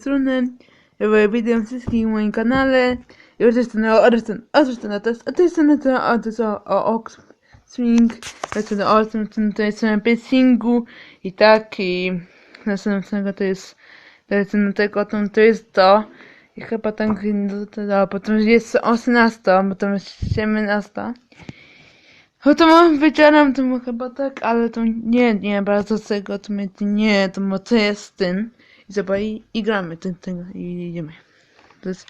strony. Ja witam wszystkich na moim kanale. I oczywiście oczywiście oczywiście na test. A to jest to, a to jest o, o Ox Swing. To jest na piercingu. I tak, i następnego to jest na tego, to, jest to. I chyba no, to, potem jest 18, potem jest 17. No to mam wycieram, to chyba tak, ale to nie, nie, bardzo z tego, to my, nie, to to jest ten. I zobacz, i, i gramy ten, ten, i idziemy. To jest,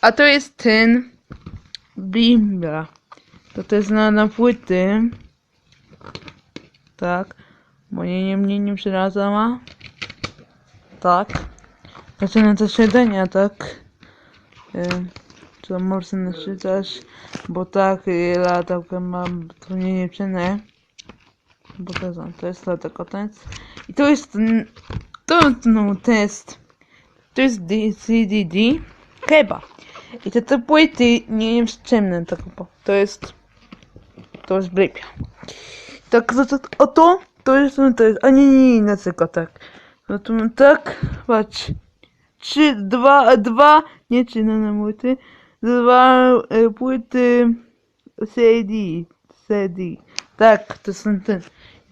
a to jest ten Biblia. To to jest na, na płyty. Tak. Moje nie mnie nie przeraza ma. Tak. Zaczynam też siedzenia, tak. Ym, co można naczytać, bo tak y, latarkę mam to mnie nie przynę. Bo to, jest- to jest. I to jest to test. To jest Стънтно тест. Тоест DCDD кеба. И те тъпуете ние им счемнем такъпа. Тоест, тоест брепя. Так, зато, а то, точно тест. А не, не, не, сега так. Зато так, бач. Че, два, два, не, че не намоите. Два, е, поете, седи, седи. Так, тъснете.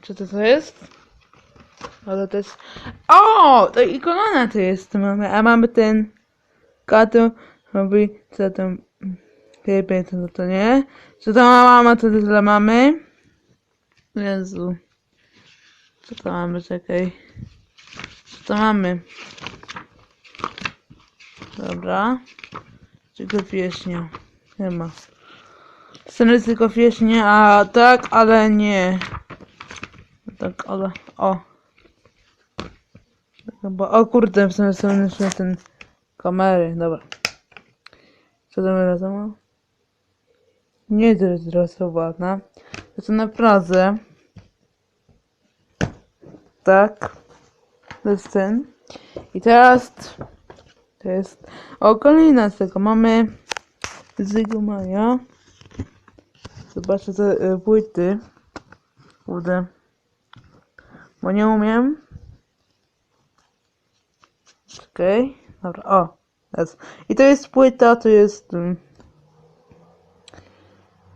Че тест. Ale to jest. O! To i kolana to jest, mamy, a mamy ten. Kato, robi, co tam. Chyba to, to nie. Co to ma mama, to to dla mamy. Jezu. Co to mamy, czekaj. Co to mamy? Dobra. Tylko pieśnia. Nie ma. Sceny tylko pieśnie, a tak, ale nie. Tak, ale. O. Chyba, o kurde, jeszcze ten kamery, dobra. Co tam razem? Nie zrezygrowana. To są na. Tak. To jest ten. I teraz to jest. O, kolejna z tego mamy Zygo Maja. Zobaczę te y, płyty. Kurde. Bo nie umiem. Okej. Dobra, o. Jest. I to jest płyta, to jest. ym,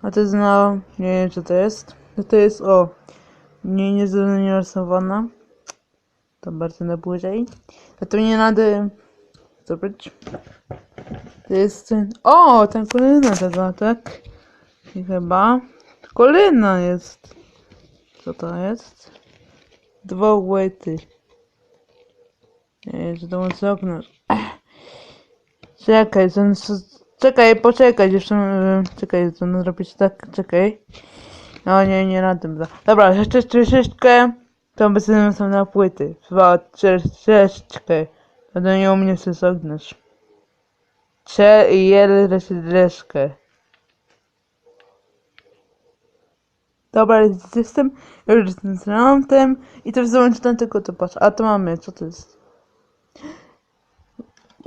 A to jest na. Nie wiem, co to jest. To, to jest o. Nie, nie zarysowana. To bardzo na bliżej. A to nie nade. Zobaczyć. To jest ten. O! Ten kolejna taka, tak? I chyba. Kolejna jest. Co to jest? Dwa łyty. Może okno. Czekaj, s- czekaj, poczekaj, y, czekaj, mam zrobić tak, czekaj. No nie, nie na tym. Dobra, jeszcze troszeczkę, to będę są na płyty. Dwa, trzy, troszeczkę. To do nie u mnie się zognąć. Cze i jeden troszeczkę. Dobra, jest- jestem, już jestem z rątem i to załączyłem tylko to patrz. A to mamy, co to jest?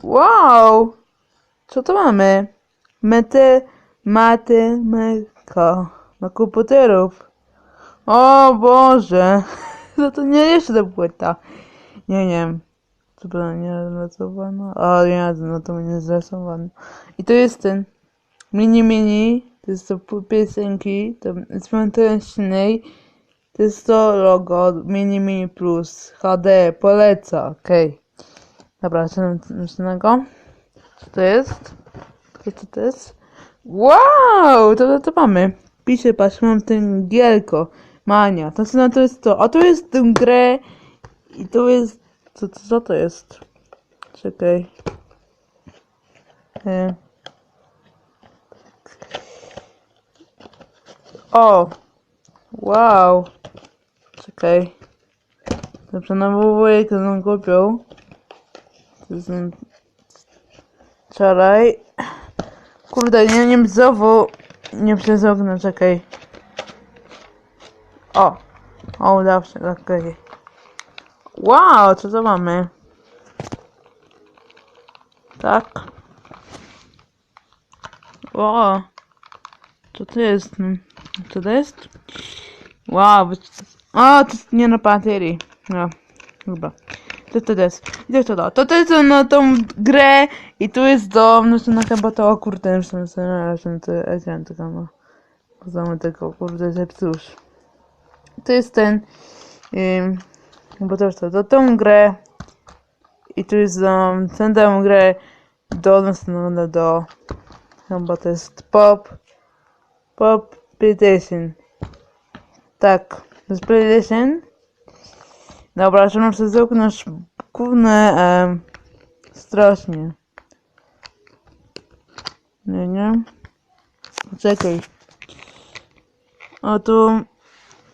Wow! Co to mamy? Mete, matematyka na komputerów. O Boże! No to nie jeszcze ta płyta. Nie, nie. Co była nie zarysowana? O nie, no to nie zarysowana. I to jest ten mini mini. To jest to piosenki. To jest fantastycznej. To jest to logo mini mini plus HD. Poleca. Okej. Dobra, co następnego? Co to jest? Co to, jest? Wow! To, to, to mamy. Pisze, patrz, mam ten gielko. Mania. To, co to jest to. A to jest tę grę. I to jest... Co, co, co to jest? Czekaj. E. O! Wow! Czekaj. Dobrze, no bo to nam kupił. Ten- Wczoraj. Kurde, nie, nie znowu. Nie przez okno, czekaj. O! O, udało się, okej. Wow, co to mamy? Tak. O! Co to jest? Co to jest? Wow, o, to jest nie na baterii. No, chyba. To to jest. I to to to. To to jest na tą grę i tu jest dom, no to na chyba to, o kurde, już tam sobie należę to ekran tylko ma. Poznamy tego, kurde, zepsusz. To jest ten, bo to jest to, to tą grę i tu jest dom, tę grę do następnego do, chyba to jest pop, pop PlayStation. Tak, to jest PlayStation. Dobra, że muszę zamknąć główne em, strasznie. Nie, nie. Czekaj. O tu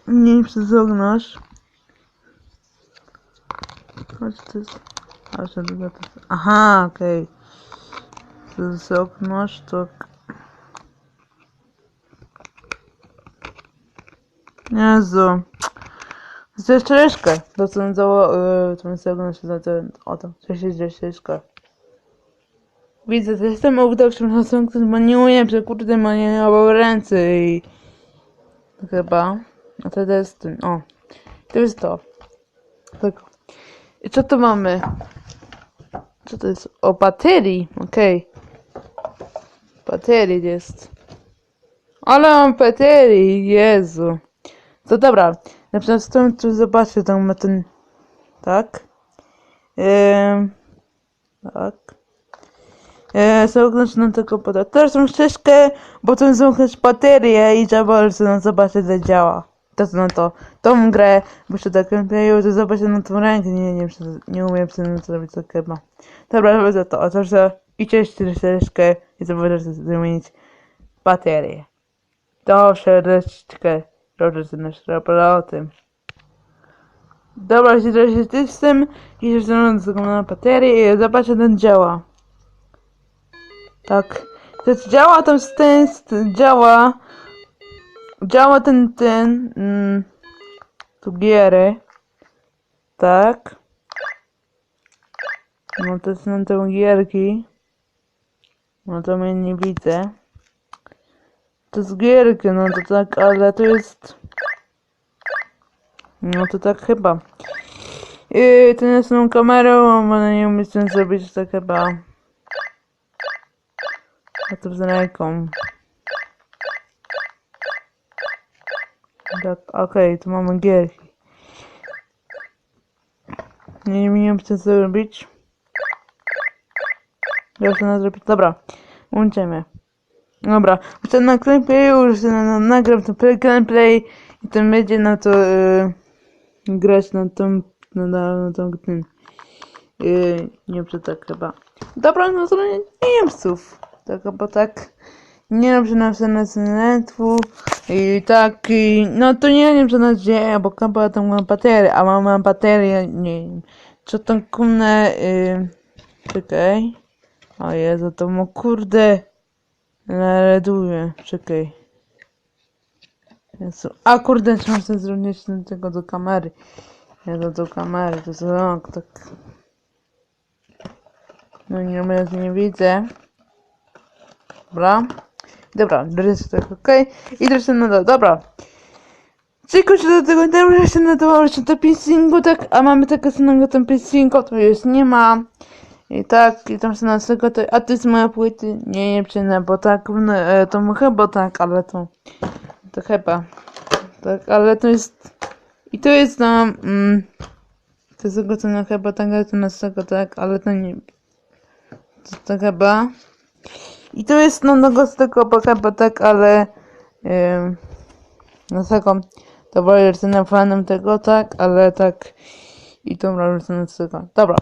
nie muszę zamknąć. Chodź to jest. Że to jest. Aha, okej. Okay. Zamknąć to. Jezu. Co dało, yy, jest jak się za ten, o to, co się dzieje czereszkę. Widzę, że jestem obdawczym na sąd, bo nie umiem, że kurde ma nie miał ręce i... Chyba. A to jest ten, o. To jest to. Tak. I co tu mamy? Co to jest? O, baterii, okej. Baterii jest. Ale mam baterii, Jezu. To dobra. Na przykład stąd tu zobaczę, tam ma ten... Tak. Ehm... Tak. Eee, zamknąć na tego poda. Teraz mam ścieżkę, bo tu zamknąć baterię i trzeba sobie zobaczyć, jak działa. To na to. Tą grę, bo się tak klepię, to zobaczę na tą rękę. Nie, nie, nie, nie umiem sobie zrobić to chyba. Dobra, robię to. A to, że idzie ścieżkę i zobaczę, zmienić baterię. Dobrze, resztkę. Dobrze, że nasz tym. Dobra, się ty z tym i się zrobię na baterię i zobaczę, ten działa. Tak. To działa tam z ten działa. Działa ten, ten, mm, tu giery. Tak. No to są te gierki. No to mnie nie widzę. To jest gierki, no to tak, ale to jest... No to tak chyba. Yy, to jest tą kamerą, ale nie umiem z tym zrobić tak chyba. A to z ręką. Okej, tu mamy gierki. Nie, wiem co zrobić. Ja chcę zrobić. Dobra, łączymy. Dobra, chcę na gameplay już na, na, nagram play, gameplay i ten będzie na to yy, grać na tą na, na, na tą ten yy, nie wiem, tak chyba. Dobra, no to nie, Niemców. Tak, bo tak nie robię na sensu i tak i no to nie wiem co na dzieje, bo kampa tam mam baterię, a mam, mam baterię, nie wiem. Co tam kumne yy, czekaj. O Jezu, to mu kurde nareduję, czekaj. Jezu. A kurde, trzeba sobie zrobić tego do kamery. Jezu, do kamery, to jest rąk, tak. No nie, ja nie widzę. Dobra. Dobra, jest tak ok. I teraz na dole, dobra. Się do tego dobra się nadawało się do pissingu, tak, a mamy tego samego tam pissingu, to już nie ma. I tak, i tam się na tego, to, a to jest moja płyty, nie, nie bo tak, no, e, to chyba tak, ale to, to chyba, tak, ale to jest, i to jest tam, mm, to jest chyba, tak, ale to na tego, tak, ale to nie, to, to chyba, i to jest no no z tego bo tak, ale yy, no tego dobra, jestem fanem tego, tak, ale tak i dobra, jestem z tego. Dobra.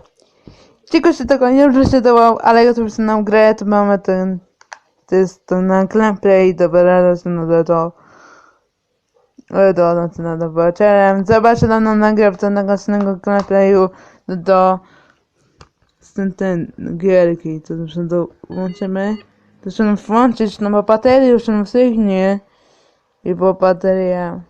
Tylko się tego nie przeczytał, ale ja tu już na grę, to mamy ten to jest to na gameplay, dobra, do to do do do zobaczyłem, zobaczę nam nagrę do następnego gameplayu do, do z ten ten gierki, to już do łączymy. To trzeba włączyć, no bo bateria już nam sygnie. I bo bateria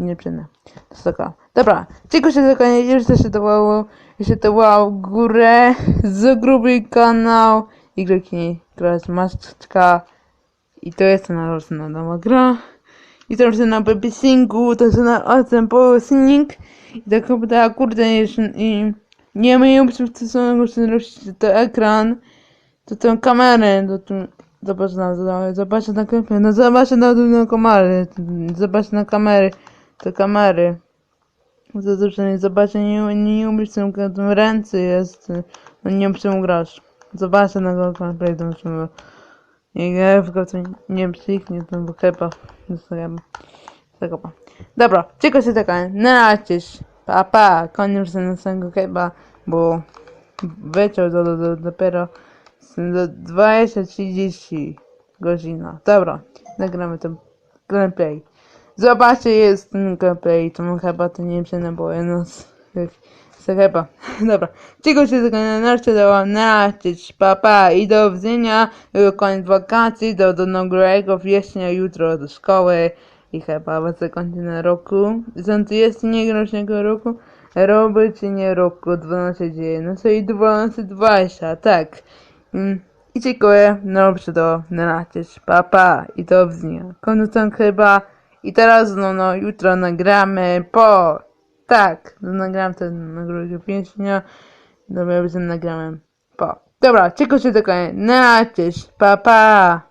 nie przyna. To taka. Dobra, tylko się zakończy, już to się dawało, jeszcze to wow, górę, z gruby kanał, Y, która jest maseczka. I to jest na na nowa gra. I to jest na babysingu, to jest na Awesome Power Singing. I tak kurde, kurde, i Nie umieją przystosowanego czynności, to ekran, to tę kamerę, to tu, zobacz na, zobacz, na kamerę, no zobacz na, na kamery, zobacz na kamery, te kamery. Zazwyczaj zobacz, nie, nie umiesz tym, tym ręce jest, no nie wiem czym grasz. Zobacz na go kamerę, to czym nie gra, to nie psychnie, to bo chyba, zostawiamy. Tego pa. Dobra, czego się taka, na razie, pa pa, koniec następnego chyba, bo wieczór do, do, do, dopiero do 20.30 godzina. Dobra, nagramy ten gameplay. Zobaczcie, jest ten gameplay, to chyba to nie wiem, naboje, no, to chyba. Dobra, czego się tego na narcie dała, na razie, pa pa i do widzenia, koniec wakacji, do, do nowego września, jutro do szkoły i chyba was zakończę na roku. Są jest nie rocznego roku, czy nie roku 12 dzieje, no to i 12, 20, tak. Mm, I dziękuję, no dobrze to na razie, pa pa i do widzenia. Koniec chyba i teraz no, no jutro nagramy po, tak, no, nagram ten nagrody pieśnia, dobra, ja nagrałem po. Dobra, czego się tylko na razie, pa pa.